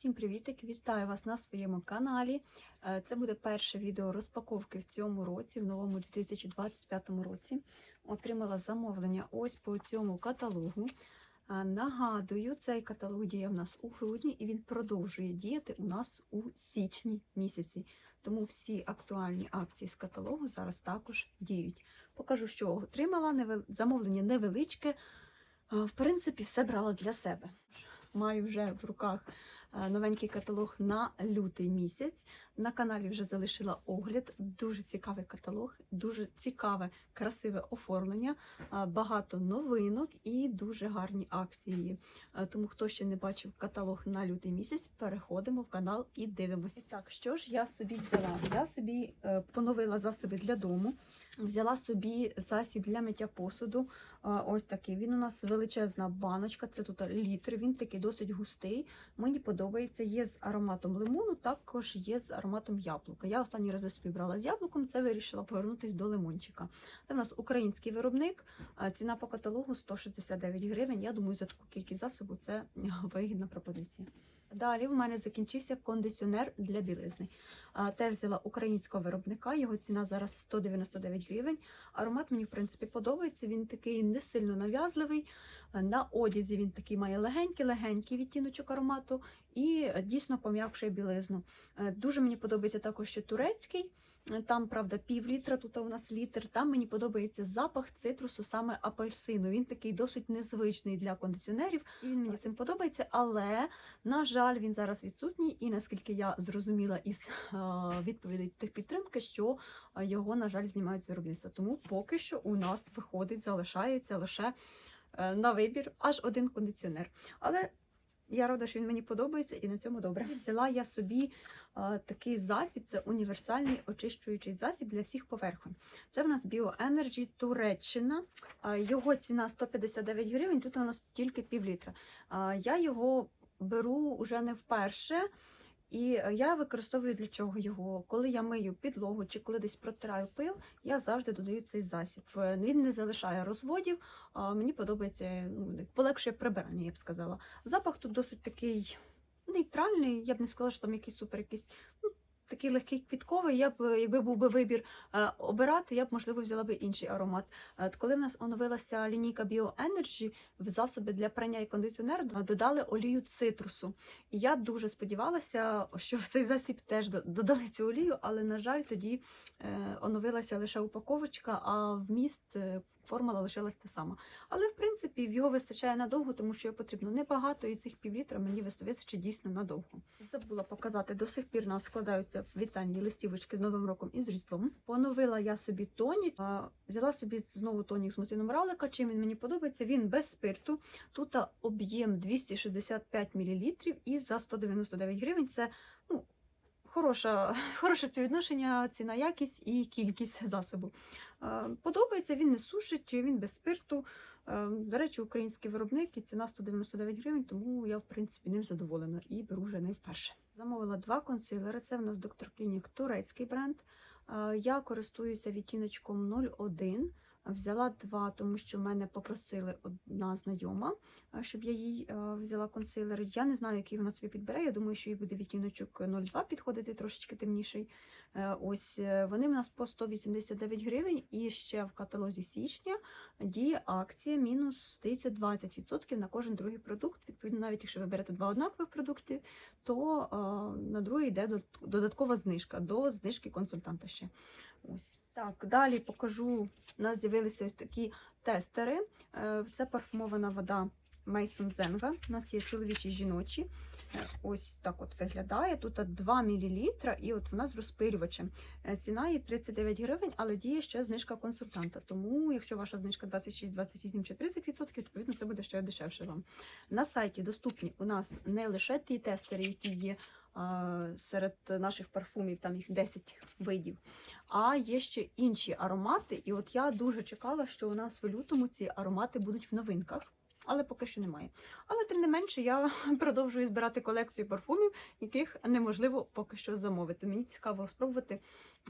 Всім привітик! Вітаю вас на своєму каналі. Е, Це буде перше відео розпаковки в цьому році, в новому 2025 році. Отримала замовлення ось по цьому каталогу. Е, Нагадую, цей каталог діє в нас у грудні і він продовжує діяти у нас у січні місяці. Тому всі актуальні акції з каталогу зараз також діють. Покажу, що отримала. Замовлення невеличке. Е, В принципі, все брала для себе. Маю вже в руках новенький каталог на лютий місяць. На каналі вже залишила огляд. Дуже цікавий каталог, дуже цікаве, красиве оформлення, е, багато новинок і дуже гарні акції. Е, Тому хто ще не бачив каталог на лютий місяць, переходимо в канал і дивимося. Так, що ж я собі взяла? Я собі е, поновила засоби для дому. Взяла собі засіб для миття посуду. Ось такий. Він у нас величезна баночка, це тут літр, він такий досить густий. Мені подобається. Є з ароматом лимону, також є з ароматом яблука. Я останні рази співбрала з яблуком, це вирішила повернутися до лимончика. Це в нас український виробник, ціна по каталогу 169 гривень. Я думаю, за таку кількість засобу це вигідна пропозиція. Далі в мене закінчився кондиціонер для білизни. Теж взяла українського виробника, його ціна зараз 199 гривень. Аромат мені, в принципі, подобається. Він такий не сильно нав'язливий. На одязі він такий має легенький-легенький відтіночок аромату і е, дійсно пом'якшує білизну. Е, Дуже мені подобається також що турецький. Е, Там, правда, пів літра, тут у нас літр. Там мені подобається запах цитрусу, саме апельсину. Він такий досить незвичний для кондиціонерів, і він мені цим подобається. Але, на жаль, він зараз відсутній. І наскільки я зрозуміла із е, відповідей тих підтримки, що е, його, на жаль, знімають з виробництва. Тому поки що у нас виходить, залишається лише е, на вибір аж один кондиціонер. Але я рада, що він мені подобається, і на цьому добре. Взяла я собі а, такий засіб, це універсальний очищуючий засіб для всіх поверхонь. Це в нас BioEnergy Туреччина. А, Його ціна 159 гривень, тут у нас тільки пів літра. А, Я його беру вже не вперше. І е, я використовую для чого його. Коли я мию підлогу чи коли десь протираю пил, я завжди додаю цей засіб. Е, Він не залишає розводів. а Мені подобається ну, полегшує прибирання, я б сказала. Запах тут досить такий нейтральний. Я б не сказала, що там якийсь супер якийсь. Ну, Такий легкий квітковий, я б, якби був би вибір е, обирати, я б, можливо, взяла б інший аромат. Е, от коли в нас оновилася лінійка BioEnergy, в засоби для прання і кондиціонеру додали олію цитрусу. І я дуже сподівалася, що в цей засіб теж додали цю олію, але, на жаль, тоді е, оновилася лише упаковочка, а вміст формула лишилась та сама. Але, в принципі, його вистачає надовго, тому що його потрібно небагато, і цих півлітра мені вистачить дійсно надовго. Забула показати, до сих пір нас складаються вітальні листівочки з Новим роком і з Різдвом. Поновила я собі тонік, а, взяла собі знову тонік з мутином равлика. Чим він мені подобається? Він без спирту. Тут об'єм 265 мл і за 199 гривень. Це ну, хороша, хороше співвідношення, ціна, якість і кількість засобу. Е, Подобається, він не сушить, він без спирту. Е, До речі, український виробник і ціна 199 гривень, тому я, в принципі, ним задоволена і беру вже не вперше. Замовила два консилери. Це в нас доктор Клінік турецький бренд. Е, Я користуюся відтіночком 01. Взяла два, тому що мене попросили одна знайома, е, щоб я їй е, взяла консилер. Я не знаю, який вона собі підбере. Я думаю, що їй буде відтіночок 02 підходити, трошечки темніший. Е, Ось вони в нас по 189 гривень, і ще в каталозі січня діє акція мінус здається, 20% на кожен другий продукт. Відповідно, навіть якщо ви берете два однакових продукти, то на другий йде додаткова знижка до знижки консультанта ще. Ось так, далі покажу. У нас з'явилися ось такі тестери. Е, Це парфумована вода Мейсон Зенга. У нас є чоловічі і жіночі. Е, Ось так от виглядає. Тут 2 мл, і от вона з розпилювачем. Е, Ціна її 39 гривень, але діє ще знижка консультанта. Тому, якщо ваша знижка 26, 28 чи 30%, відповідно це буде ще дешевше вам. На сайті доступні у нас не лише ті тестери, які є серед наших парфумів, там їх 10 видів, а є ще інші аромати. І от я дуже чекала, що у нас в лютому ці аромати будуть в новинках. Але поки що немає. Але тим не менше, я продовжую збирати колекцію парфумів, яких неможливо поки що замовити. Мені цікаво спробувати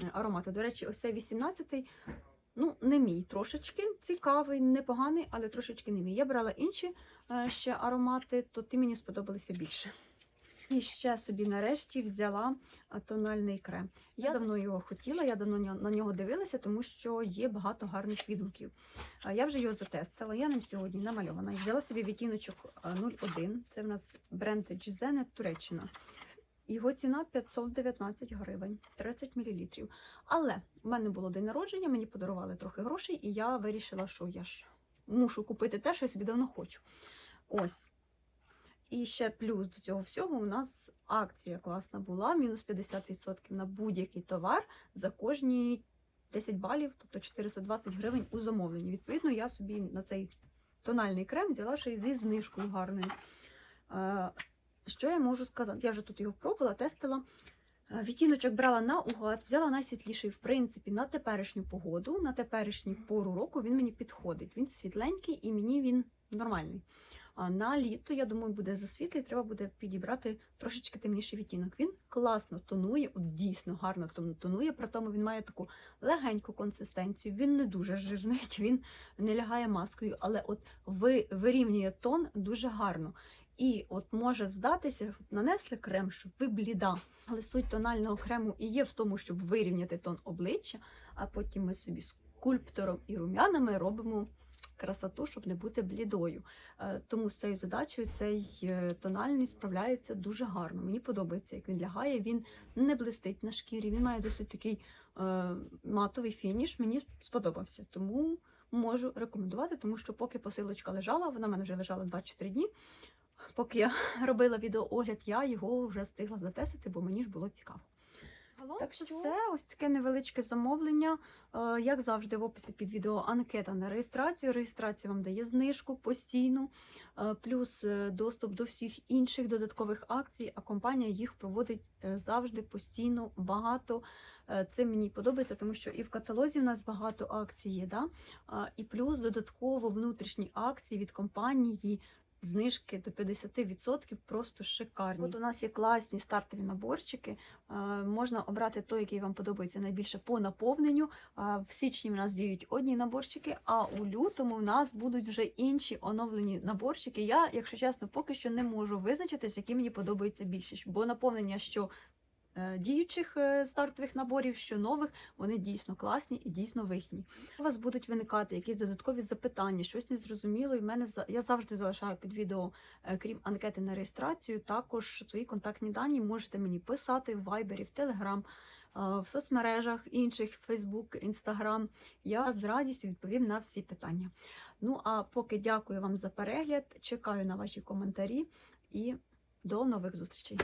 е, аромати. До речі, ось цей 18-й, ну, не мій трошечки цікавий, непоганий, але трошечки не мій. Я брала інші е, ще аромати, то ті мені сподобалися більше. І ще собі нарешті взяла тональний крем. Я давно його хотіла, я давно на нього дивилася, тому що є багато гарних відгуків. Я вже його затестила. Я ним сьогодні намальована. Взяла собі відтіночок 01. Це в нас бренд Gizene Туреччина. Його ціна 519 гривень, 30 мл. Але в мене було день народження, мені подарували трохи грошей, і я вирішила, що я ж мушу купити те, що я собі давно хочу. Ось. І ще плюс до цього всього у нас акція класна була, мінус 50% на будь-який товар за кожні 10 балів, тобто 420 гривень у замовленні. Відповідно, я собі на цей тональний крем взяла ще й зі знижкою гарною. Е, Що я можу сказати? Я вже тут його пробувала, тестила. Е, Відтіночок брала на угад, взяла найсвітліший, в принципі, на теперішню погоду, на теперішню пору року він мені підходить. Він світленький і мені він нормальний. А на літо, я думаю, буде засвітлий, треба буде підібрати трошечки темніший відтінок. Він класно тонує, от дійсно гарно тон- тонує, при тому він має таку легеньку консистенцію, він не дуже жирний, він не лягає маскою, але от ви, вирівнює тон дуже гарно. І от може здатися, нанесли крем, щоб ви бліда. Але суть тонального крему і є в тому, щоб вирівняти тон обличчя, а потім ми собі скульптором і рум'янами робимо красоту, щоб не бути блідою. Е, Тому з цією задачею цей е, тональний справляється дуже гарно. Мені подобається, як він лягає. Він не блистить на шкірі, він має досить такий е, матовий фініш. Мені сподобався. Тому можу рекомендувати, тому що поки посилочка лежала, вона в мене вже лежала 24 дні. Поки я робила відеоогляд, я його вже встигла затестити, бо мені ж було цікаво. Так що все, ось таке невеличке замовлення. Е, Як завжди, в описі під відео анкета на реєстрацію. Реєстрація вам дає знижку постійну, е, плюс е, доступ до всіх інших додаткових акцій, а компанія їх проводить завжди постійно багато. Це мені подобається, тому що і в каталозі в нас багато акцій є, да? І плюс додатково внутрішні акції від компанії. Знижки до 50% просто шикарні. От у нас є класні стартові наборчики. Е, Можна обрати той, який вам подобається найбільше по наповненню. В січні в нас діють одні наборчики, а у лютому в нас будуть вже інші оновлені наборчики. Я, якщо чесно, поки що не можу визначитись, які мені подобаються більше. Бо наповнення, що е, діючих е, стартових наборів, що нових, вони дійсно класні і дійсно вигідні. У вас будуть виникати якісь додаткові запитання, щось незрозуміло. І в мене я завжди залишаю під відео, е, крім анкети на реєстрацію, також свої контактні дані можете мені писати в Viber, в Telegram, е, в соцмережах інших, Facebook, Instagram. Я з радістю відповім на всі питання. Ну а поки дякую вам за перегляд, чекаю на ваші коментарі і до нових зустрічей.